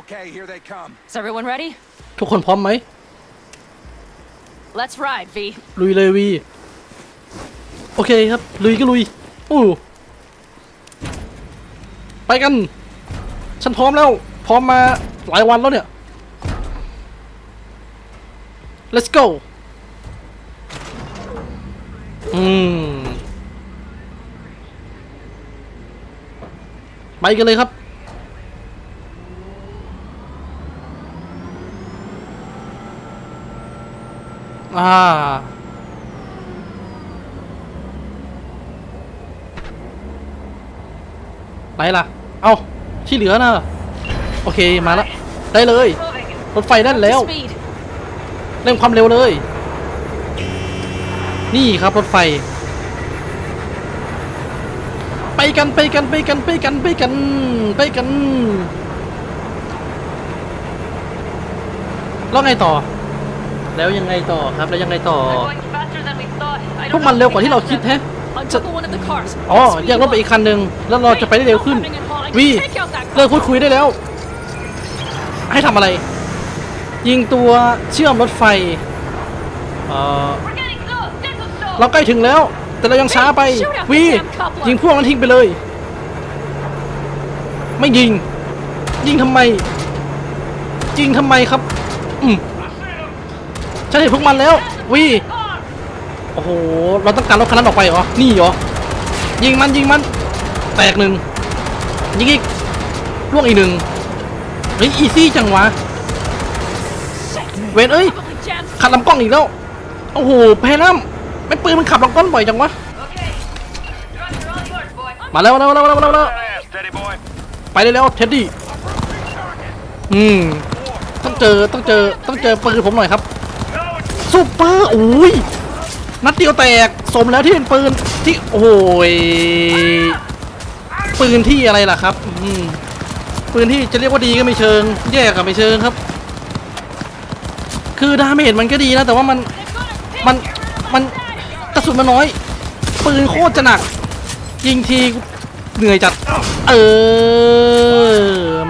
Okay, here they come. Is everyone ready? ทุกคนพร้อมไหม Let's ride, V. ลุยเลยวี โอเคครับ ลุยก็ลุยอู้ไปกัน ฉันพร้อมแล้ว พร้อมมาหลายวันแล้วเนี่ย let's go อืม ไปกันเลยครับ อ่าไหนล่ะ เอาที่เหลือนะโอเคมาล้วได้เลยรถไฟได้แล้วเร่งความเร็วเลย นี่ครับรถไฟ ไปกันไปกันไปกันไปกันไปกันไปกันแล้วไงต่อ แล้วยังไงต่อครับแล้วยังไงต่อ faster than we thought. I พวกมันเร็วกว่าที่เราคิดแฮะ Untoggle one of the cars. อ๋อแยกรถไปอีกคันหนึ่งแล้วเราจะไปได้เร็วขึ้น วี Take out that เลิกพูดคุยได้แล้ว ให้ทำอะไร ยิงตัวเชื่อมรถไฟเอ่อ We're getting close. Get to stall. เราใกล้ถึงแล้ว แต่เรายังช้าไป วียิงพวกนั้นทิ้งไปเลย ไม่ยิง ยิงทำไม ยิงทำไมครับอืม ฉันเห็นพวกมันแล้ววีโอ้โห เราต้องการรถคันนั้นออกไปเหรอ นี่เหรอ ยิงมันยิงมัน แตกหนึ่งยิงอีกล่วงอีกหนึ่งเฮ้ยอีซี่จังวะ เวนเอ้ย ขัดลำกล้องอีกแล้ว โอ้โหแพ้น้ำไม่ปืนมันขับลำกล้องบ่อยจังวะ มาแล้วมาแล้วมาแล้วมาแล้วมาแล้วไปได้แล้วเท็ดดี้ อืม ต้องเจอต้องเจอต้องเจอปืนผมหน่อยครับ ซุปเปอร์อุ้ยนัดเดียวแตกสมแล้วที่เป็นปืนที่โอ้ยปืนที่อะไรล่ะครับปืนที่จะเรียกว่าดีก็ไม่เชิง แย่ก็ไม่เชิงครับ คือดาเมจมันก็ดีนะแต่ว่ามันมันมันกระสุนมันน้อย ปืนโคตรจะหนัก ยิงทีเหนื่อยจัด เออ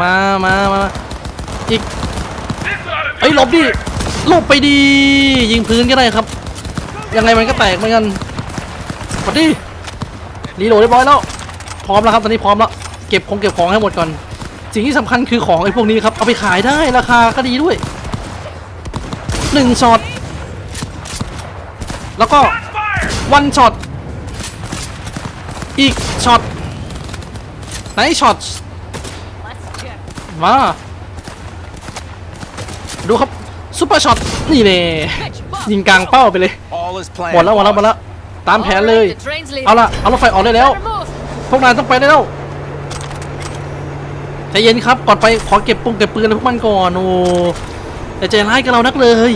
มามามาอีกเอ้หลบดิ หลบไปดี ยิงพื้นก็ได้ครับ ยังไงมันก็แตกเหมือนกันสวัสดีรีโหลดเรียบร้อยแล้ว พร้อมแล้วครับ ตอนนี้พร้อมแล้ว เก็บของเก็บของให้หมดก่อน สิ่งที่สำคัญคือของไอ้พวกนี้ครับ เอาไปขายได้ราคาก็ดีด้วยหนึ่งช็อต แล้วก็วันช็อต อีกช็อตไหนช็อต มา ดูครับ ซุปเปอร์ช็อตนี่เน่ Pitch, bump. ยิงกลางเป้าไปเลย All is planned. หมดแล้วหมดแล้วหมดแล้วตามแผนเลย Alright, the train's leaving. เอาละเอารถไฟออกได้แล้ว Better move. พวกนายต้องไปได้แล้วใจเย็นครับ ก่อนไปขอเก็บปุ่งเก็บปืนอะไรพวกมันก่อนโอ้อย่าใจร้ายกับเรานักเลย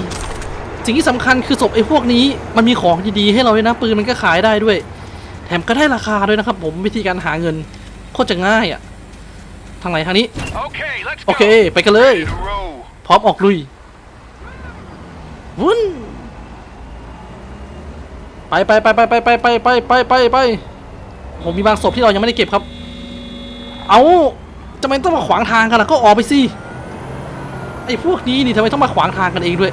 สิ่งที่สำคัญคือศพไอ้พวกนี้ มันมีของดีๆให้เราด้วยนะปืนมันก็ขายได้ด้วย แถมก็ได้ราคาด้วยนะครับ ผมวิธีการหาเงินโคตรจะง่ายอะทางไหนทางนี้ Okay, let's โอ go. เค ไปกันเลย Ready to roll. พร้อมออกลุย วุ้นไปไปไปไปไปไปไปไปไปไปไปผมมีบางศพที่เรายังไม่ได้เก็บครับ เอาทำไมต้องมาขวางทางกันล่ะก็ออกไปสิไอ้พวกนี้นี่ทำไมต้องมาขวางทางกันเองด้วย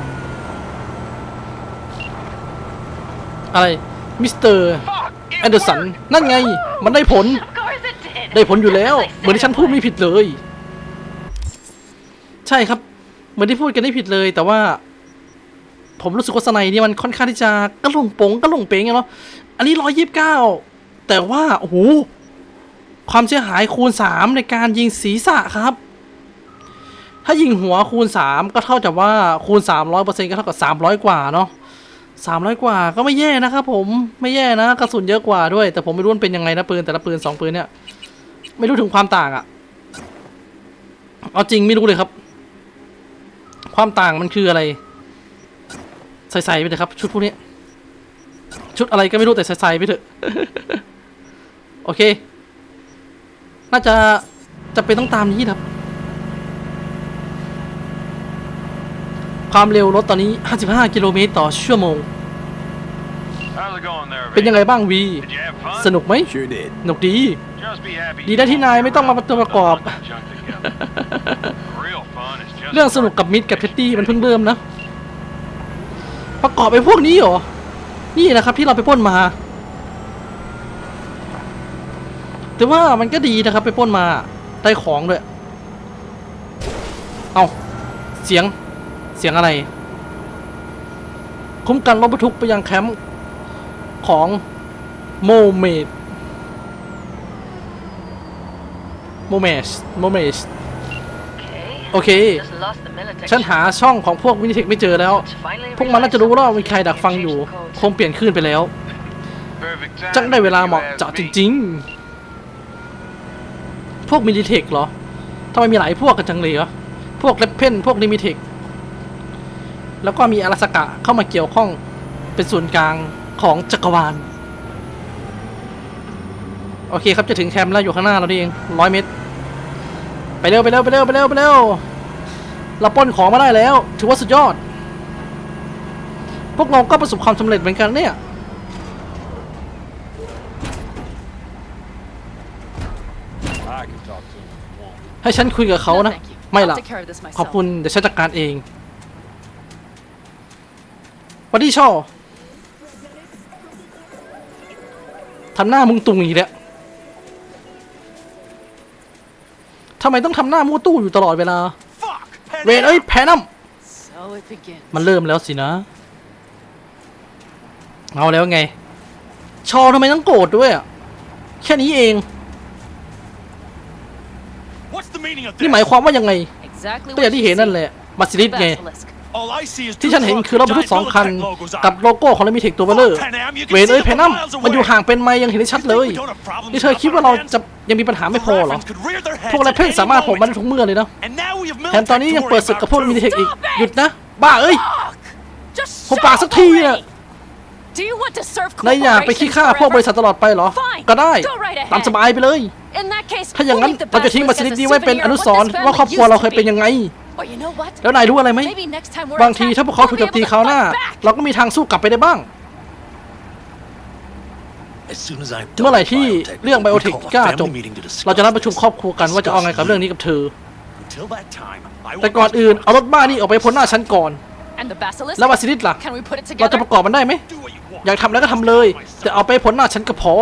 อะไรมิสเตอร์แอนเดอร์สันนั่นไง มันได้ผล ได้ผลอยู่แล้ว เหมือนที่ฉันพูดไม่ผิดเลย ใช่ครับ เหมือนที่พูดกันไม่ผิดเลย แต่ว่า ผมรู้สึกว่าสไนนี่มันค่อนข้างที่จะกระหลงปงกระหลงเป๋งไงเนาะอันนี้ร้อยยี่สิบเก้าแต่ว่า โอ้โห ความเสียหายคูณสามในการยิงศีรษะครับ ถ้ายิงหัวคูณสามก็เท่ากับว่าคูณสามร้อยเปอร์เซ็นต์ก็เท่ากับสามร้อยกว่าเนาะสามร้อยกว่าก็ไม่แย่นะครับผมไม่แย่นะกระสุนเยอะกว่าด้วย แต่ผมไม่รู้มันเป็นยังไงนะปืนแต่ละปืนสองปืนเนี่ย ไม่รู้ถึงความต่างอะเอาจริงไม่รู้เลยครับ ความต่างมันคืออะไร ใส่ๆไปเถอะครับ ชุดพวกนี้ ชุดอะไรก็ไม่รู้แต่ใส่ๆไปเถอะ โอเค น่าจะจะเป็นต้องตามนี้ครับ ความเร็วรถตอนนี้ 55 กิโลเมตรต่อชั่วโมง How's it going there, เป็นยังไงบ้างวี Did you have fun? สนุกไหม Sure did. สนุกดี Just be happy. ดีนะที่นายไม่ต้องมาตัวประกอบ Junk together. Real เรื่องสนุกกับมิดกับเท็ดดี้มันเพิ่งเริ่มนะ ประกอบไปพวกนี้เหรอ นี่นะครับที่เราไปป้นมา แต่ว่ามันก็ดีนะครับไปป้นมาได้ของด้วย เอาเสียง เสียงอะไร คุ้มกันรถบรรทุกไปยังแคมป์ของโมเมดโมเมสโมเมส โอเค ฉันหาช่องของพวกวินิเทคไม่เจอแล้ว พวกมันน่าจะรู้ว่ามีใครดักฟังอยู่ คงเปลี่ยนคลื่นไปแล้ว จังได้เวลาเหมาะเจาะจริง ๆ พวกมินิเทคเหรอทำไมมีหลายพวกกันจังเลยเหรอ พวกเลปเพนพวกลิมิเทค แล้วก็มีอาราสกะเข้ามาเกี่ยวข้องเป็นศูนกลางของจักรวาล โอเคครับจะถึงแคมป์แล้วอยู่ข้างหน้าเราเองร้อยเมตร ไปเร็วไปเร็วไปเร็วไปเร็วไปเร็วเราปล้นของมาได้แล้ว ถือว่าสุดยอด พวกเราก็ประสบความสำเร็จเหมือนกันเนี่ย I can talk to him if you want. ให้ฉันคุยกับเขา No, นะ thank you. ไม่ I'll ละ take care of this myself. ขอบคุณเดี๋ยวฉันจัดการเองวันที่ชอทำหน้ามุงตุงอีกแล้ว ทำไมต้องทำหน้ามูตู้อยู่ตลอดเวลา Fuck! เวนเอ้ยแพ้น้ำ So it begins. มันเริ่มแล้วสินะ เอาแล้วไง ชอทำไมต้องโกรธด้วยอะ แค่นี้เอง What's the meaning of นี่ this? หมายความว่ายังไง Exactly ก็อย่าง what ที่ you เห็นนั่น see. แหละบัสิลิส The ไง basilisk. All I see is ที่ two ฉันเห็น trucks คือรถบรรทุก with สอง giant คัน Militech logos on กับ it. โลโก้ของเลมิเทคตัวเบลเลอร์ Look, Pan Am, you can เวน see เอ้ย them แพ for นัม miles away. มันอยู่ห่างเป็นไมล์ยังเห็นได้ชัดเลย You think we don't have problems นี่เธอ enough คิด on ว่า our เรา hands? จะ ยังมีปัญหาไม่พอเหรอ Raffens could rear their พวก heads แร at ปเพ่น any สามารถผมมัน moment. ทุกเมื่อเลยนะ And now we have แถมตอนนี้ Militech ยัง to เปิด worry ศึกกับ about พวกมินิเทค too. อีก หยุดนะ บ้าเอ้ย Just ผม shut ปาก up สักที already. อะ Do you want to serve นายอยากไปขี้ข้า corporations พวกบริ forever? ษัทตลอดไปเหรอ Fine. ก็ได้ Go right ahead. ตามสบายไปเลย In that case, ถ้าอย่างนั้น we'll leave the เราจะทิ้งบัส basilisk ลิ as ส a นี้ไว้เป็น souvenir อ of นุ what สรณ์ this ว่าครอบครัว family เราเคย used เป็น to ยังไง be. Or you know what? แล้วนายรู้อะไรไหม Maybe next time we're บางที attacked, ถ้าพวกเขาถูก we'll โจ be มตี able to คราวหน้า fight back. เราก็มีทางสู้กลับไปได้บ้าง เมื่อไหร่ done ที่ with biotech, เรื่องไบโอ we เทค call a กล้า family จบ meeting to discuss เราจะนัดประชุม this. ครอบครัวกันว่าจะเอาไงกับเรื่องนี้กับเธอ Until that time, I แต่ want ก่อน this อื่น place. เอารถบ้านี่ออกไปพ้นหน้าฉันก่อน And the basilisk? แล้วบัสลิสล่ะ Can we put it เราจะ together? ประกอบมันได้ไหม Do what you want. อยากทำแล้วก็ทำเลย แต่เอาไปพ้นหน้าฉันก็พอ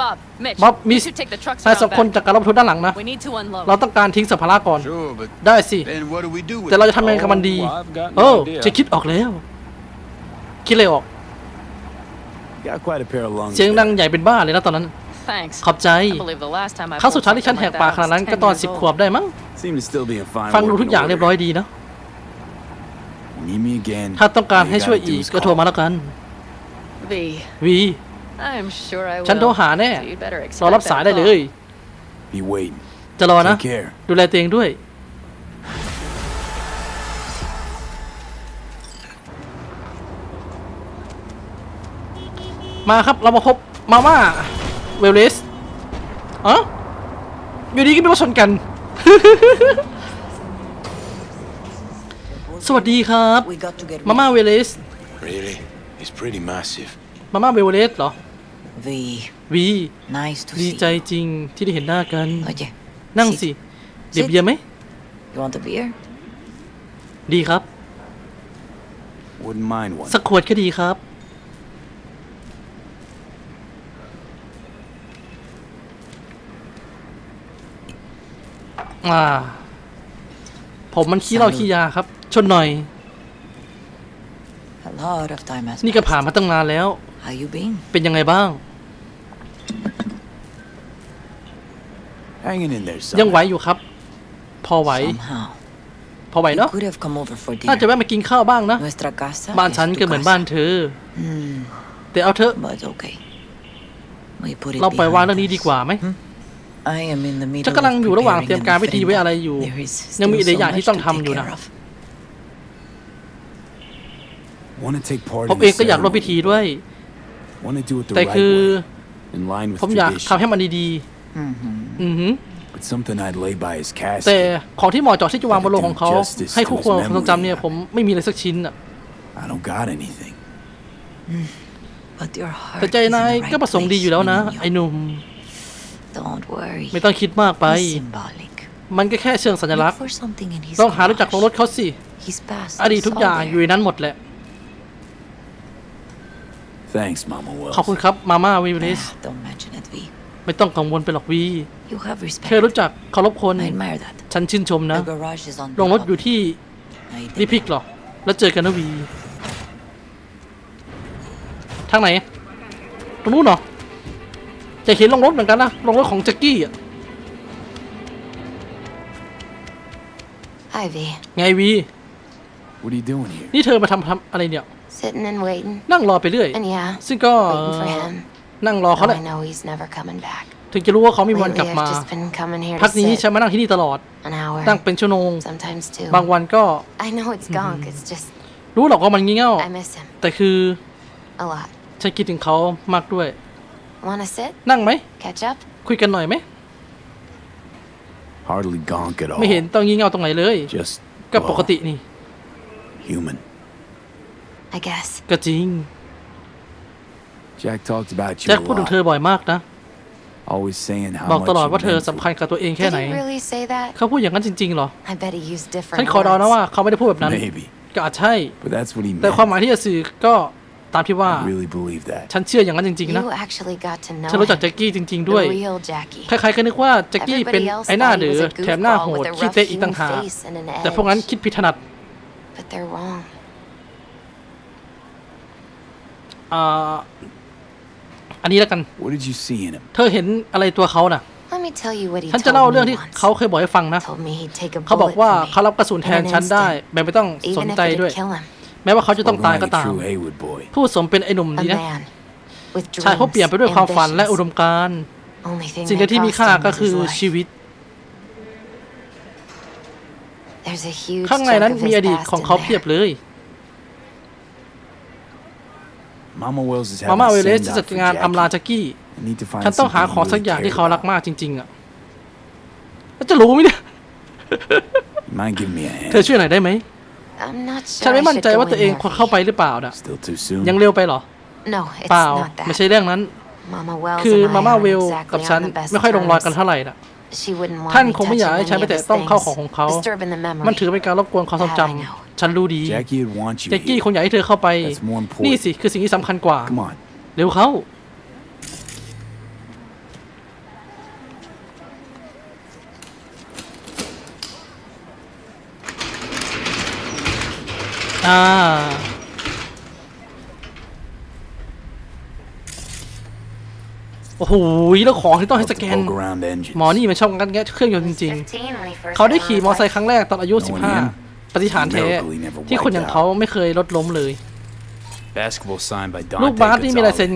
Bob, Mitch, Bob, you Miss- should take the trucks นายสอง around คน back. จากการรถบรรทุกด้านหลังนะ We need to unload. เราต้องการทิ้งสัมภาระก่อน Sure, but ได้สิ then what do we do with แต่เราจะทำยังไงกับมันดี Oh, I've got เอ no อ idea. จะคิดออกแล้ว คิดเลยออก Got quite a pair of lungs. เสียงดัง there. ใหญ่เป็นบ้าเลยนะตอนนั้น Thanks. ขอบใจ I believe the last time I ครั้งสุด pulled ท้ายที่ฉัน something แหก like ปาก that, ขนาด I นั้น was ก็ตอน10สิบ years ขวบ old. ได้มั้ง Seem to still be in fine ฟังดู working ทุกอย่าง order. เรียบร้อยดีนะ Need me again. ถ้าต้องการ All you ให้ช่วย gotta do อีก is ก็โทร call. มาแล้วกัน V, วี I'm sure I will. ฉันโทรหาแน่ So you'd better รอ expect รับสาย that ได้เลย call. Be waiting. จะรอนะ Take care. ดูแลตัวเองด้วย มาครับเรามาพบมาม่าเวลเลสอ๋ออยู่ดีก็มีรถชนกัน สวัสดีครับ We got to get มาม่าเวลเลส Really? It's pretty massive. มาม่าเวลเลสเหรอ V. วี Nice to ดี see ใจ you. จริงที่ได้เห็นหน้ากัน Oye, นั่ง sit. สิ เดี๋ยวเบียร์ไหม You want a beer? ดีครับ Wouldn't mind one. สักขวดก็ดีครับ อ่า ผมมันขี้เหล้าขี้ยาครับ ชนหน่อย A lot of time has นี่ก็ passed. ผ่านมาตั้งนานแล้ว How you been? เป็นยังไงบ้าง Hanging in there, ยัง son. ไหวอยู่ครับ พอไหว Somehow. พอไหว You เนาะ could have come over for น่าจะ dinner. แวะมากินข้าวบ้างนะ Nuestra casa บ้าน es ฉัน tu ก็เหมือน casa. บ้านเธอ Hmm, แต่เอาเถอะ but okay. We put it เราปล่อยวาง behind เรื่องนี้ us. ดีกว่าไหม I ฉันกำลัง of อยู่ระหว่าง preparing เตรียม an การวิธีไว้ ofrenda. อะไรอยู่ There is ยังมี still อีกหลาย so อย่างที่ much ต้อง to ทำ take อยู่นะ care of. Want to take part ผม in เอ the งก็อยากร่วมพิธี ceremony. ด้วย Want to do it the แต่ right คือ way. In line with ผมอยาก tradition. ทำให้มันดี Mhm. ๆอือหือ But something I'd lay by his แต่ casket. ของที่เหมาะเจาะที่จะวางบนโลงของเขา ให้คู่ควรกับความทรงจำเนี่ย ผมไม่มีเลยสักชิ้นอะ I don't got anything. But your heart แต่ใจ is in นาย the ก็ right ประสงค์ดี place, อยู่แล้วนะ Niño. ไอ้หนุ่ม Don't worry. ไม่ต้องคิดมากไป It's symbolic. มันก็แค่เชิงสัญลักษ Look ณ์ for something in his ต้องหารู้จักลงรถ garage. เขาสิ His past อดีต is ทุก all อย่าง there. อยู่ในนั้นหมดแหละ Thanks, Mama Wells. ขอบคุณครับมาม่าวีลิส Ah, Don't mention it, V. ไม่ต้องกังวลไปหรอกวี You have respect. แค่รู้จักเคารพคน I admire that. ฉันชื่นชมนะ The garage is on ลงรถ the อยู่ที่ hub. I did รีพิกเหรอ แล้วเจอกันนะวี ทางไหน ตรงนู้นเหรอ จะเห็นลงรถเหมือนกันนะลงรถของแจ็กกี้อะ Hi, V. ไงวี What are you doing here? นี่เธอมาทำทำอะไรเนี่ย Sitting and waiting. นั่งรอไปเรื่อย And yeah, ซึ่งก็ waiting for him. นั่งรอเขาแห Though ละ I know he's never coming back. ถึงจะรู้ว่าเขามีวัน Lately, กลับ I've มา just been coming here พัก to นี้ sit ฉันมานั่งที่นี่ตลอด an hour. นั่งเป็นชั่วโมง Sometimes two. บางวันก็ I know it's gunk. It's just รู้หรอกว่ามันงี่เง่า I miss him แต่คือ a lot. ฉันคิดถึงเขามากด้วย Wanna sit? นั่งไหม Catch up? คุยกันหน่อยไหม Hardly gonk at all. ไม่เห็นต้องงี่เง่าตรงไหนเลย Just ก็ปก well, ตินี่ human. I guess. ก็จริง Jack talked about you แจ็ค a พูดถึงเธ lot. อบ่อยมากนะ Always saying how บอก much ตลอด you ว่าเธอ meant สำคัญกับตัวเองแค่ Did ไหน he really say that? เขาพูดอย่างนั้นจริงๆเหรอ I bet he used ฉัน different ขอเดานะว่า words. เขาไม่ได้พูดแบบนั้น Maybe. ก็อาจใช่ But that's what he แต่ meant. ความหมายที่จะสื่อก็ ตามที่ว่า I really believe that. ฉันเชื่ออย่างนั้นจริงๆนะ You actually got to know ฉันรู้จัก him. แจ็คกี้จริง ๆ ด้วย The real Jackie. ใครๆก็นึกว่าแจ็คกี้เป็น Everybody else ไอ้หน้า thought he เดือ was a แถมหน้า goofball โหด with a ขี้ rough เตะอีกต่าง hewn หาก face and an แต่พวกนั้น edge. คิดผิดถนัด But they're wrong. อ่าอันนี้แล้วกัน What did you see in him? เธอเห็นอะไรตัวเขาน่ะ Let me tell you what he ฉันจะเล่า told เรื่อง me ที่ once. เขาเคยบอกให้ฟังนะ Told me he'd take a เขาบอก bullet ว่า for me. เขารับกระสุนแทน in an ฉันได้ instant, แบบไม่ต้องส Even น if ใจ it'd ด้วย kill him. แม้ว่าเขาจะต้อง Spoken ตาย like ก็ a ตาม true Haywood boy. ผู้สมเป็นไอ้หนุ่ม A ดีนะ man with ชายเขาเปลี่ยนไปด้วยความฝัน dreams, และอุดมการณ์ ambitions. Only thing สิ่ง that เดียวที่มี cost ค่า him ก็ was คือ his life. ชีวิต There's a huge ข้างใน chunk นั้น of มี his อดีต past ของ in เขาเพียบ there. เลย Mama Wells is มา having ม่าเว a เลส send จะ out จัด for งานอำลา Jackie. แจ็กกี้ I need to find ฉันต้องหา something ของ he สัก really อย่างที่ cared เขารัก about. มากจริง ๆ อะแล้วจะรู้ไหมเนี่ย You mind giving me a เธอ hand? ช่วยหน่อยได้ไหม I'm not sure ฉันไม่ I มั่น should ใจ go ว่าตัว in เอง there, ควรเข้า V. ไปหรือเปล่านะ Still too soon. ยังเร็วไปเหรอ No, it's เปล่า not ไม่ that. ใช่เรื่องนั้น Mama Wells คือ and I มาม่า aren't เวล exactly กับฉัน on the best ไม่ค่อยลงรอยกัน terms. เท่าไหร่น่ะ She wouldn't want ท่าน me คงไม่อยากให้ touching ฉันไป any of แตะ his ต้องเข้า things, ของของเขา disturbing the memory. มันถือเป็นการรบกวนความทรงจ That I know. ำฉันรู้ดี Jackie would want you แจ็กกี้ here. คงอยากให้เธอเข้าไป That's more important. นี่สิคือสิ่งที่สำคัญกว่า Come on. เร็วเข้า อ่าโอ้โหแล้วของที่ต้องให้ Help ส to แกน poke around engines. หมอนี่มันชอบกันแกะเครื่องยนต์จริงๆ เขาได้ขี่มอเตอร์ไซค์ครั้งแรกตอนอายุ 15 ปฏิหารย์แท้ที่คนอย่างเขาไม่เคยลดล้มเลย Basketball signed by ลูก Dante บาสนี่มีลายเซ็น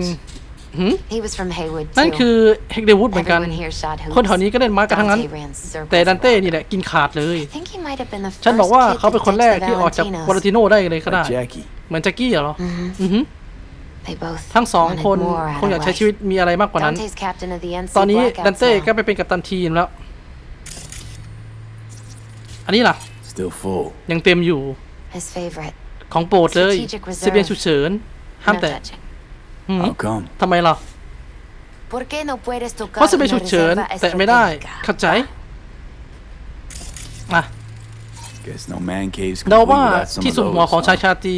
Gonzalez. หืม He was from Haywood นั่น too. คือเฮกเดวูดเหมือนกัน Everyone here shot hoops. คนแถวนี้ก็เล่นมาร์กกันทั้งนั้น Dante ran circles แต่ดันเต้ around. นี่แหละกินขาดเลย I think he might have been the ฉัน first บอกว่า kid เขาเป็น to คนแรก ditch the ที่ออกจาก Valentinos. วอลติโนได้เลยก็ได้ Like Jackie. เหมือนแจ็กกี้เหรออือหือ They both ทั้งสอง wanted คน more out คงอยาก of ใช้ life. ชีวิตมีอะไรมากกว่านั้น Dante's captain of the NC ตอนนี้ Blackouts ดันเต้ now. ก็ไปเป็นกัปตันทีมแล้ว อันนี้ล่ะ Still full. ยังเต็มอยู่ His favorite. ของโปรดเลย Strategic reserve เสบียงฉุกเฉินห้าม No แตะ touching. หืม How come? ทำไมล่ะ ¿Por qué no puedes tocar เพราะเสบียง una ฉุกเฉิน reserva แตะไม่ได้ estratégica? เข้าใจอะ Guess no man caves เดา complete ว่า without some ที่ of สุดหัว those, ของชาย huh? ชาตรี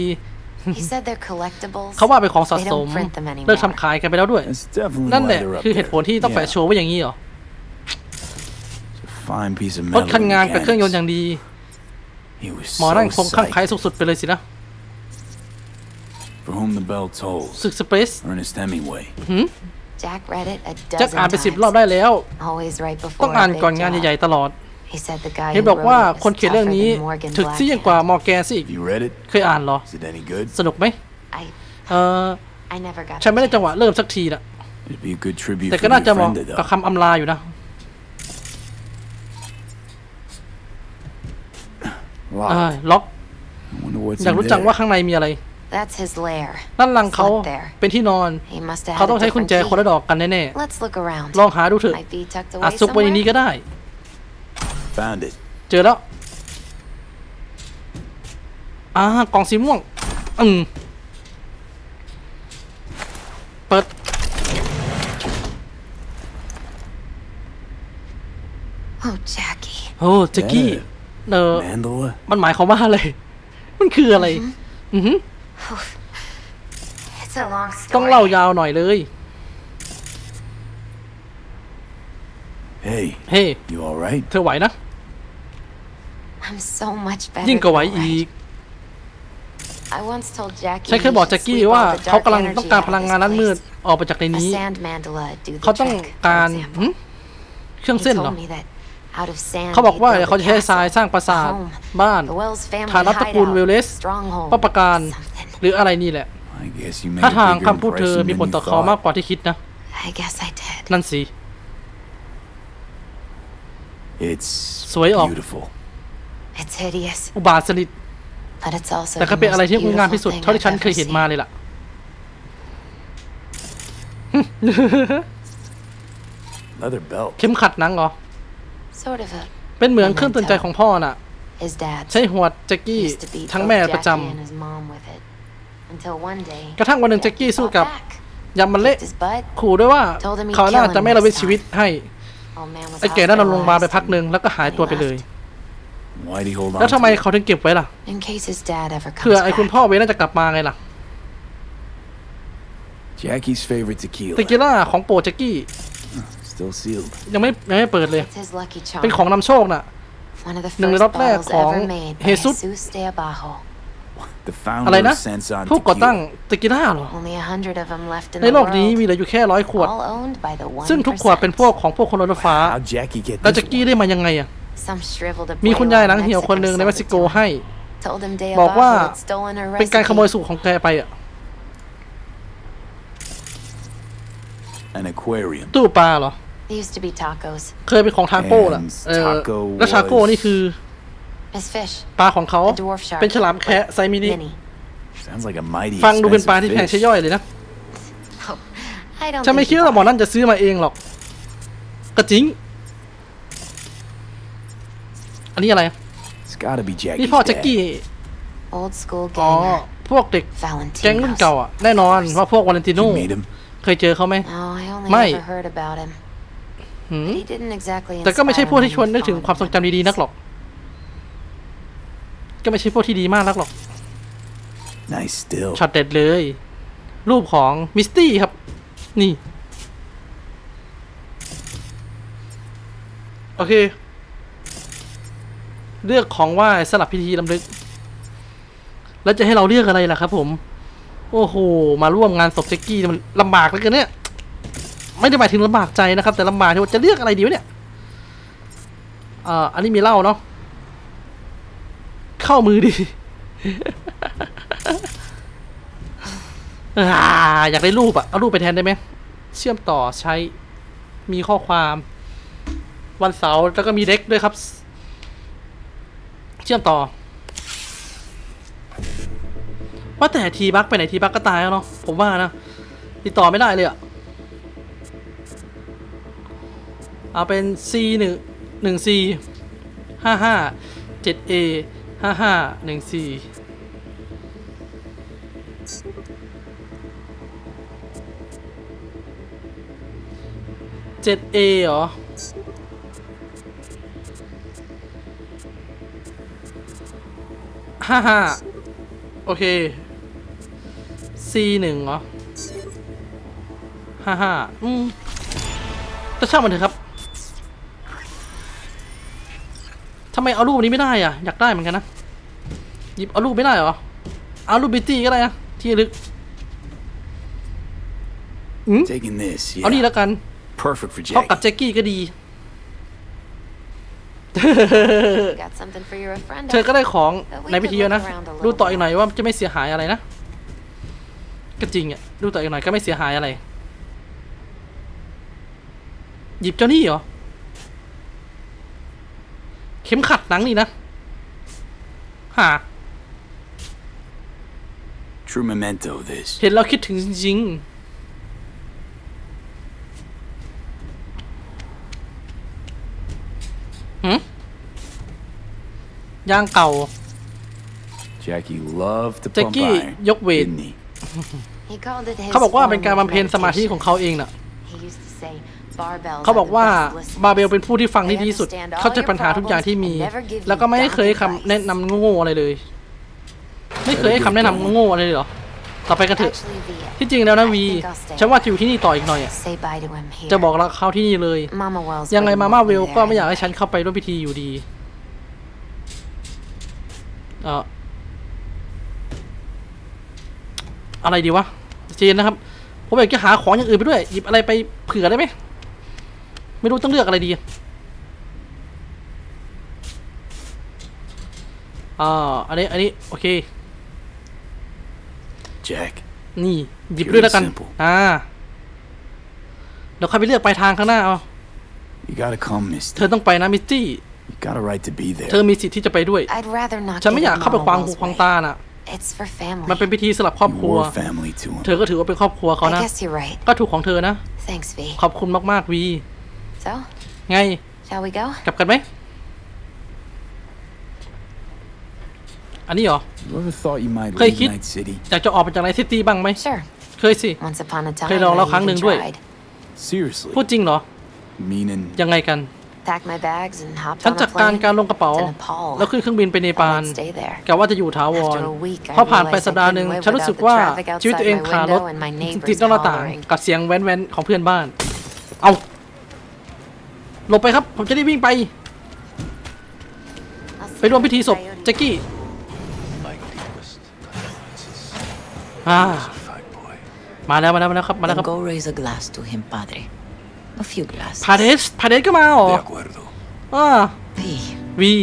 He said they're collectibles. เขาว่าเป็นของสะ They ส don't ม print them anymore. เลิกทำขายกันไปแล้วด้วย That's definitely นั่น why แหละ they're up คือเหตุผลที่ต้องแปะ there. โชว์ไว้อย่างนี้เหรอ Yeah. Fine piece of รถ metal คัน and งานกับเครื่องยนต์อย่าง mechanics. ดี He was หมอนั่น so คงข้างใคล้ psyched. สุดๆไปเลยสินะ For whom the bell tolls. ศึกสเปซ Ernest Hemingway. Jack read it a แจ็ค dozen อ่านไปสิบ times. รอบได้แล้ว Always right before ต้องอ่าน a big ก่อนงาน job. ใหญ่ๆตลอด He said the guy เห็น who บอกว่า wrote it คน was เขียนเรื่อง tougher นี้ than Morgan ถึกซี่ยิ่งกว่า Blackhand. มอร์แกนสิอีก Have you read it? เคยอ่านเหรอ Is it any good? สนุกไหม I เออ I never got ฉันไม่ได้ the จังหวะเริ่มสักทีละ It'd be a good tribute แต่ for ก็น่า your จะเหมาะ friend, กับ though. คำอำลาอยู่นะ Locked. เอ้ยล็อก I wonder what's อยาก in รู้จัง there. ว่าข้างในมีอะไร That's his lair. นั่นหลังเขา Slept there. เป็นที่นอน He must have เขา had ต้อง a ใช้กุญ different แจคนละ key. ดอกกันแน่ Let's look around. ๆลองหาดูเถอะ Might be tucked อาจ away ซุกไว้ในนี้ somewhere. ก็ได้ Found it. เจอแล้วอ่ากล่องสีม่วง อืมเปิด Oh, Jackie. โอ้แจ็กกี้ Yeah. เออ Mandala? มันหมายความว่าอะไร มันคืออะไร อือหือ It's a long story. ต้องเล่ายาวหน่อยเลย Hey, เฮ้ you alright? เธอไหวนะ I'm so much better. ยิ่งกว่าไหว than อีก I once told Jackie ฉันเคยบอกแจ็กกี้ว่าเขากำลังต้องการพลังงานนั้นมืดออกไปจากใน A นี้ sand mandala do the เขาต้อง trick, for การ example. หึเครื่อง He เส้นเหรอ told me that out of sand เขาบอกว่า he'd build เขา a จะใช้ทราย castle, สร้างปราสาท a home, บ้าน the Wells family ฐานะตระกูล hideout, เวลเลส stronghold, ป้าประการ something. หรืออะไรนี่แหละ I guess you made ถ้า a ทาง bigger คำพูดเธอ impression มี than ผล you ต่อเขามาก thought. กว่าที่คิดนะ I guess I did. นั่นสิ It's สวยออก beautiful. It's hideous, อุบาทสนิท but it's also แต่ก็ the เป็นอะไร most ที่งดงามที่สุด beautiful เท่าที่ฉัน thing เคย I've เห็น ever มา seen. เลยล่ะ Leather belt. เข็มขัดหนังเหรอ Sort of a เป็นเหมือนเครื่องเตือนใจของพ่อน่ะ his dad ใช้หัวแจ็กกี้ used to beat ทั้ง both แม่ประจ Jackie and his mom with it. Until one day, ำ กระทั่งวันหนึ่งแจ็กกี้สู้ fought กับ back, ยำมันเละ kicked his butt. ขู่ด้วยว่า Told him he'd เขาน่า kill him จะไม่ระเว้น next ชีวิต time. ให้ Old man was ไอ้แก่นั่นเราลงมาไป hospitalized พักหนึ่งแล้วก็หายตัวไปเลย Why'd he hold on แล้วทำไม to it? เขาถึงเก็บไว้ล่ะ in case his dad ever เผื่อ comes ไอ้คุณ back. พ่อเวน่าจะกลับมาไงล่ะ Jackie's favorite tequila. เตกิล่าของโปรดแจ็กกี้ Still sealed. ยังไม่ยังไม่เปิดเลย It's his lucky charm. เป็นของนำโชคน่ะ One of the หนึ่งใน first รอบแรก bottles ของ ever made by Jesus อะไร founder นะ of Sensan ผู้ก่อตั้ง Tequila. เตกิล่าเหรอ Only a hundred of them left in ใน the โลกนี้ world. มีเหลืออยู่แค่ร้อยขวด All owned by the one ซึ่งทุกขวดเป็นพวกของพวกคนรถฟ้า How'd Jackie get แล้ว this แจ็กกี้ one? ได้มายังไงอะ Some shriveled มีคุณ abuelo ยาย in หลังเหี่ยวคนหนึ่งในเม็กซิโก sold it to him. ให้ Told him de บอกว่า Abajo had stolen her เป็นการขโมย recipe. สูตรของแกไปอะ An aquarium. ตู้ปลาเหรอ They used to be tacos. เคยเป็นของทาโก้แหละเออ Taco แล้วทาโก้ was- นี่คือ His fish. ปลาของเขา A dwarf shark. เป็นฉลามแคะไซมินิ Mini. Sounds like a mighty ฟังดูเป็นปลาที่ expensive แพงใช่ fish. ย่อยเลยนะ I don't ฉันไม่ think คิด he ว่าหมอ bought นั่นจะซื้อมาเองหรอก ก็จริง อันนี้อะไร It's gotta be นี่ Jackie's พ่อแจ็กกี้ it. Old school อ๋อ ganger. พวกเด็กแก๊งรุ่น Valentino. เก่าอะ แน่นอนว่าพวกวาเลนติโน You meet him? เคยเจอเขาไหม No, I only Mate. ever heard about him. หืม He didn't exactly แต่ก็ไม่ใช่ inspire พวกที่ many ชวนนึกถึง fond ความทรงจำดีๆนักหรอก ก็ไม่ใช่พวกที่ดีมากนักหรอก Nice still. ช็อตเด็ดเลย รูปของมิสตี้ครับ นี่ โอเค เลือกของไหว้สลับพิธีลำลึก แล้วจะให้เราเลือกอะไรล่ะครับผม โอ้โห มาร่วมงานศพแจ็กกี้มันลำบากเหลยกันเนี่ย ไม่ได้หมายถึงลำบากใจนะครับ แต่ลำบากที่ว่าจะเลือกอะไรดีวะเนี่ยเอ่ออันนี้มีเหล้าเนาะ เข้ามือดีอ่าอยากได้รูปอะเอารูปไปแทนได้ไหม เชื่อมต่อใช้ มีข้อความ วันเสาร์แล้วก็มีเด็กด้วยครับ เชื่อมต่อ ว่าแต่ทีบักไปไหนทีบักก็ตายแล้วเนาะ ผมว่านะ ติดต่อไม่ได้เลยอะเอาเป็น C หนึ่งหนึ่ง C ห้าห้าเจ็ด A ห้าห้าหนึ่ง C เจ็ด A เหรอห้าห้าโอเค C หนึ่งเหรอห้าห้าอืมแต่ช่างมันเถอะครับ ทำไมเอารูปนี้ไม่ได้อะ อยากได้เหมือนกันนะ หยิบเอารูปไม่ได้เหรอ เอารูปบิตตี้ก็ได้นะที่ระลึกอืม Taking this, เอานี่ yeah. แล้วกัน Perfect for เพราะกับ Jackie. แจ็กกี้ก็ดี Got something for your friend. เธอก็ได้ของในพิธีแล้วนะ ดูต่ออีกหน่อยว่าจะไม่เสียหายอะไรนะ ก็จริงอะ ดูต่ออีกหน่อยก็ไม่เสียหายอะไร หยิบเจ้านี่เหรอเข็มขัดหนังนี่นะหา True memento, this. เห็นเราคิดถึงจริงๆหืมย่างเก่า Jackie loved to pump Jackie iron, ยกเวท didn't he? He called it his เขาบอกว่าเป็น form การ of บำเพ็ญสมาธิของ meditation. เขาเองน่ะ He used to say, Barbells เขาบอก are the ว่า best listeners. บาเบลเป็นผู้ที่ฟังที่ดีที่สุด เข้าใจปัญหาทุกอย่างที่มี แล้วก็ไม่เคยให้คำแนะนำโง่ๆอะไรเลย ไม่เคยให้คำแนะนำโง่ๆอะไรเลยเหรอ ต่อไปกันเถอะ Actually, V, ที่จริงแล้วนะ I วี think I'll stay. ฉันว่าจะอยู่ที่นี่ต่ออีกหน่อยอะ Say bye to him here. จะบอกรักเขาที่นี่เลย Mama Wells ยังไง wouldn't มา want ม่า me เวล there ก็ไม่อยากให้ฉันเข้าไปร่วมพิธีอยู่ดีเอ่ออะไรดีวะเจนนะครับ ผมอยากจะหาของอย่างอื่นไปด้วย หยิบอะไรไปเผื่อได้ไหม ไม่รู้ต้องเลือกอะไรดีอ่าอันนี้ อันนี้ โอเค Jack, นี่ หยิบด้วยแล้วกัน อ่าเดี๋ยวค่อยไปเลือกไปลายทางข้างหน้าเอา you gotta come, เธ mister. อต้องไปนะมิสตี้ You got a right to be เธอ there. มีสิทธิ์ที่จะไปด้วย I'd rather not ฉันไม่ get อยาก in เข้าไป Mama ขวางหู Wells' ขวาง way. ตาน่ะ It's for family. มันเป็นพิธีสำหรับครอบครัว More family to him. เธอก็ถือว่าเป็นครอบครัวเขา I นะ guess you're right. ก็ถูกของเธอนะ Thanks, V. ขอบคุณมากๆวี So, ไง shall we go? กลับกันไหม อันนี้เหรอ You ever thought you might Hey, leave kid. Night City? อยากจะออกไปจากไนซิตี้บ้างไหม Sure. เคยสิ Once upon a time, เคยลองแล้ว I ครั้งหนึ่ง even ด้วย tried. Seriously? พูดจริงเหรอ Meaning, ยังไงกัน Packed my bags and hopped ฉัน on จั a ดการ plane การลงกระเป๋า to Nepal. แล้วขึ้นเครื่องบินไปเนปาล Thought I'd stay there. กะว่าจะอยู่ถาวร After a week, I พอผ่านไป realized สัปดาห์หนึ่ง I couldn't live ฉันรู้สึก without the ว่า traffic ชีวิต outside ตัวเอง my ขาดรถ window and my neighbors ติดนอกหน้าต่าง hollering. กับเสียงแว้นๆของเพื่อนบ้าน เอา หลบไปครับ ผมจะได้วิ่งไป I'll ไปร่วมพิธีศพ Coyote. แจ็คกี้ My deepest condolences. อ่า Fine boy. มาแล้วมาแล้วมาแล้วครับมาแล้วค Then รับ go raise a glass to him, Padre. A few glasses. พาเดสพาเดสก็มาเหรอ De acuerdo. อ่า V, วี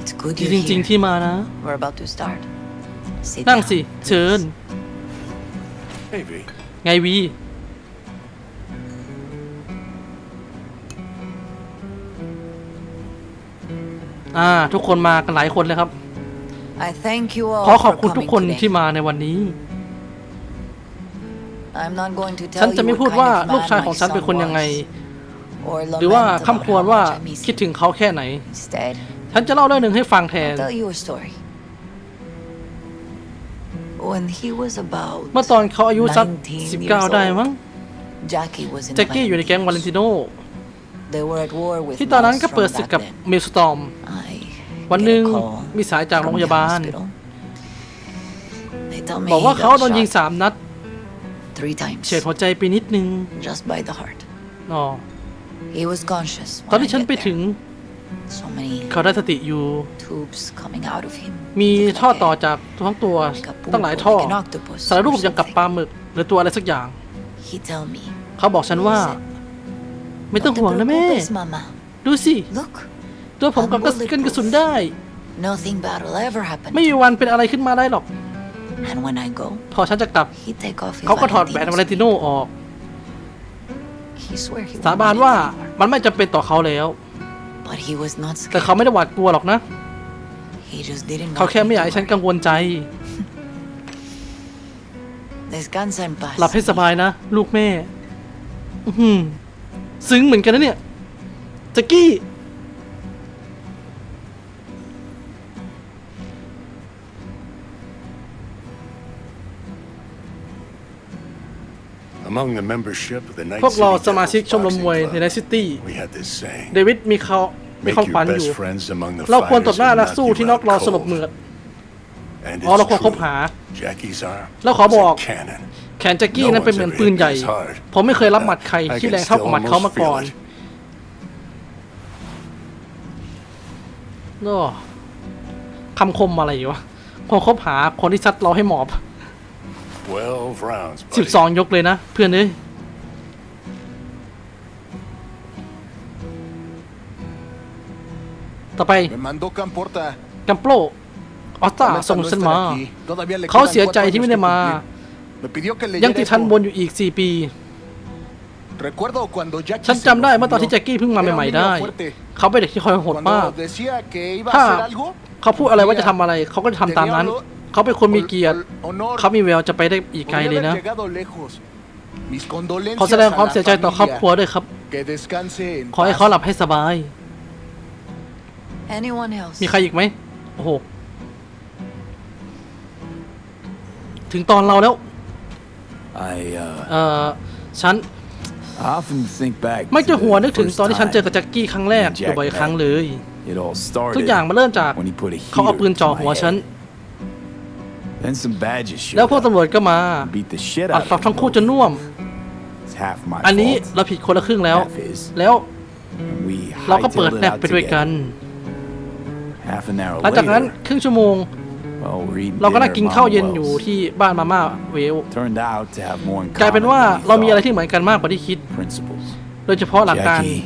it's good ดี you're จริง here. ๆที่มานะ We're about to start. Sit นั่ง down. สิ เชิญ Hey, V. ไงวี อ่า ทุกคนมากันหลายคนเลยครับ I thank you ขอ all ขอบ for คุณทุก coming คน today. ที่มาในวันนี้ I'm not going to ฉัน tell จะ you ไม่ what พูด kind ว่า of ลูก man ชายของ my ฉันเป็น son คนยังไง was, or หรือว่า lament คำ about ควร how ว่า much I miss คิด him. ถึงเขาแค่ไหน Instead, ฉันจะเล่าเรื่องหนึ่งให้ฟังแทน I'll tell you a story. When he was about เมื่อตอนเขาอายุสัก 19 19 years ได้มั้ง old, Jackie was in แจ็คกี้อยู่ในแก๊งวาเลนติโน They were at war with ที่ตอนนั้นก็ Mouse เปิด from ศึก back กับ then. มิลสตอม I วัน get หนึ่ง a call มีสายจากโรงพ from ยา the บาล hospital. They tell me บอกว่า he เขา got โดนยิง shot สามนัด three times, เฉียดหัวใจไปนิดนึง just by the heart. อ๋อ He was conscious ตอน when I ที่ฉัน get ไปถึง there. So many เขาได้สติอยู่ tubes coming out of him. มีท่อต่อจากทั้งตัว Like a ตั้งหลาย pulpo, ท่อ like an octopus สารรูป or อย่างกับ something. ปลาหมึก หรือตัวอะไรสักอย่าง He tell me. เขาบอกฉันว่า ไม่ต้องห่วงนะแม่ preocupes, mama. ดูสิ Look, ตัวผมกับกระสุนกระสุนได้ nothing bad will ever happen. ไม่มีวันเป็นอะไรขึ้นมาได้หรอก And when I go, พอฉันจะกลับ he take off his เขาก็ถอดแหวน Valentino's วาเลนติโนออก He swear he สา won't บาน need it ว่า anymore. มันไม่จำเป็นต่อเขาแล้ว But he was not แต่ scared. เขาไม่ได้หวาดกลัวหรอกนะ He just didn't เขา want แค่ me ไม่อยาก to ให้ฉัน worry. กังวลใจ Descansa en paz. หลับให้สบายนะ ลูกแม่ อื้อหือซึ้งเหมือนกันนะเนี่ยแจ็กกี้ พวกเรา City สมาชิก Devils ชมรมมวย Boxing ในไน Club, ซิตี้ We had this saying. เดวิดมีเขามี Make ความ your ฝันอยู่ best friends among the เราควรตบ fighters หน้า and นัก not สู้ give ที่นอก out รอสลบ cold. เหมือด And อ๋อเรา it's ควรคบ true. หา Jackie's arm แล้วขอบอก was a cannon. แขนแจ็กกี้นั้นเป็นเหมือนปืนใหญ่ ผมไม่เคยรับหมัดใครที่แรงเท่ากับหมัดเขามาก่อนโอ้คำคมอะไรวะควรคบหาคนที่ซัดเราให้หมอบ 12 rounds, สิบ buddy. สองยกเลยนะ เพื่อนเอ้ย ต่อไป Me mandó Camporta. กัมโปรออสตา Lamenta ส่ง no ฉัน estar มา aquí. Todavía le เขา quedan เสียใจ cuatro ที่ไม่ años ได้ que มา cumplir. Me pidió que ยัง leyera ติดทัน esto. บนอยู่อีก 4 ปี Recuerdo cuando Jackie ฉัน se จำได้ nos เมื่อตอนที่ unió. แจ็คกี้เพิ่งมา Era un ใหม่ niño ๆได้ fuerte. เขาเป็นเด็กที่คอยโหดมาก Cuando decía que iba a ถ้า hacer algo, เขาพูดอะไรว่าจะทำอะไร เขาก็จะทำตามนั้น เขาเป็นคนมีเกียรติ honor, เขามีแววจะไปได้อีกไกล podría เลย haber นะ llegado lejos. Mis ขอ condolencias แสดง a ความ la เสียใจต่อครอบครัว familia. ด้วยครับ Que descanse en ขอให้ paz. เขาหลับให้สบาย Anyone else? มีใครอีกไหมโอ้โห ถึงตอนเราแล้ว I, uh, เอ่อฉัน I I often think back ไม่จะ to หัว the นึกถึง first ตอนที่ฉันเจอกับ time แจ็คกี้ครั้งแรกอยู่บ่อยครั้งเลย It all ทุก started อย่างมาเริ่มจาก when he put a เขาเอาปืน heater จ่อ to หัว my ฉัน head. Then some badges แล้ว showed พวก up. ตำรวจก็มา Beat the shit อัด out ปรับ of ทั้ง them คู่จน both. น่วม It's half my อันนี้ fault. เราผิดคนละครึ่งแล้ว Half his. แล้ว We เราก็เปิด hightailed แล it ก out ไปด้วยกัน together. Half an hour หลังจากนั้น later, ครึ่งชั่วโมง while we're eating เราก็นั่ง dinner กิน at ข้าว Mama เย็นอยู่ Wells, ที่บ้านมาม่าเวล turned out to have more in กลายเป็น common ว่า than we เรามีอะไร thought. ที่เหมือนกันมากกว่าที่คิด Principles. โดยเฉพาะหลักการ Jackie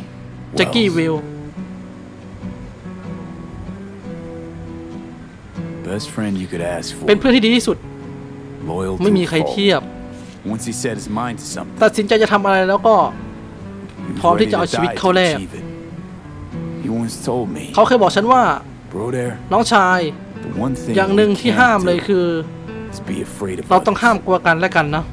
แจ็คกี้ Wells. เวล Best friend you could ask for. เป็นเพื่อนที่ดีที่สุด Loyal ไม่ to มี a ใคร fault. เทียบ Once he set his mind to something, ตัดสินใจจะทำอะไรแล้วก็ he was พร้อมที่ ready จะเอา to ชีวิต die เข้า to แลก achieve it. He once told me, เขาเคยบอกฉันว่า bro there, น้องชาย the one thing อย่างหนึ่ง we ที่ can't ห้ามเลย do คือ is be afraid of เราต้อง others. ห้ามกลัวกันและกันนะ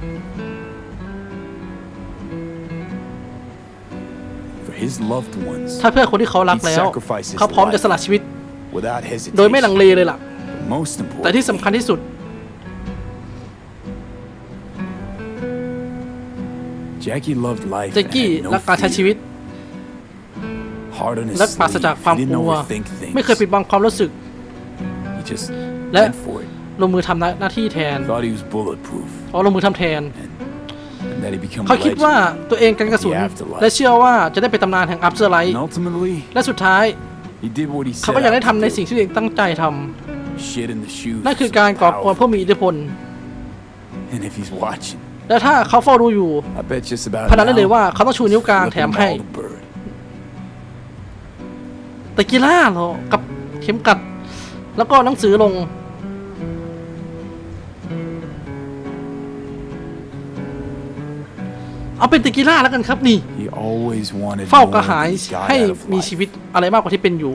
For his loved ones, ถ้าเพื่อคนที่เขารักแล้ว เขาพร้อมจะสละชีวิต without โดยไม่ลัง hesitation. เลเลยล่ะ Most แต่ที่สำคัญ importantly, ที่สุด Jackie loved life แจ็ค and กี้ had no รักการใช้ชีวิต fear. Hard on his และปราศ sleeve. จากความ He ก didn't ลัว overthink things. ไม่เคยปิดบังความรู้สึก He just และ went for it. ลงมือทำหน้าที่แทน Thought he was bulletproof อ๋อลงมือทำแทน and that he become เขา a คิดว่า legend. ตัวเองกันกระสุน The afterlife และเชื่อว่าจะได้เป็นตำนานแห่งอัพเซอร์ไลท์ And ultimately, และสุดท้าย he did what he เขา said ก็อยากได้ out ทำใน to สิ่ง do. ที่ตัวเองตั้งใจทำ Shit in the shoes นั่น of คือ some การก่อกวน powerful- ผู้มีอิทธิพล And if he's watching, และถ้าเขาเฝ้าดูอยู่ I bet just about พนันได้เลย now, ว่าเขาต้องชูนิ้วกลาง flip แถม him ให้ all the bird. ตะกีล่าเหรอกับเข็มกัด แล้วก็หนังสือลง เอาเป็นตะกีล่าแล้วกันครับนี่ He always wanted เฝ้า more กระหาย than he got ให้ out of มี life. ชีวิตอะไรมากกว่าที่เป็นอยู่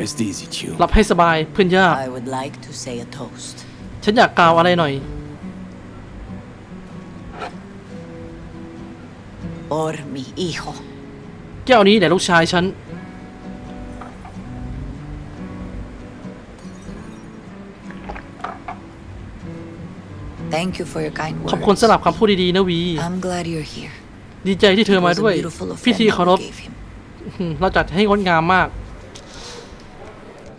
Rest easy, Chew. หลับให้สบายเพื่อนยาก I would like to say a toast. ฉันอยากกล่าวอะไรหน่อย Por mi hijo. แก้วนี้แด่ลูกชายฉัน Thank you for your kind ขอบคุณ words. สำหรับคำพูดดีๆนะวี I'm glad you're here. ดีใจที่เธอ It มา was a ด้วย beautiful พิธี offering เคารพ we gave him. อืมเราจัดให้งดงามมาก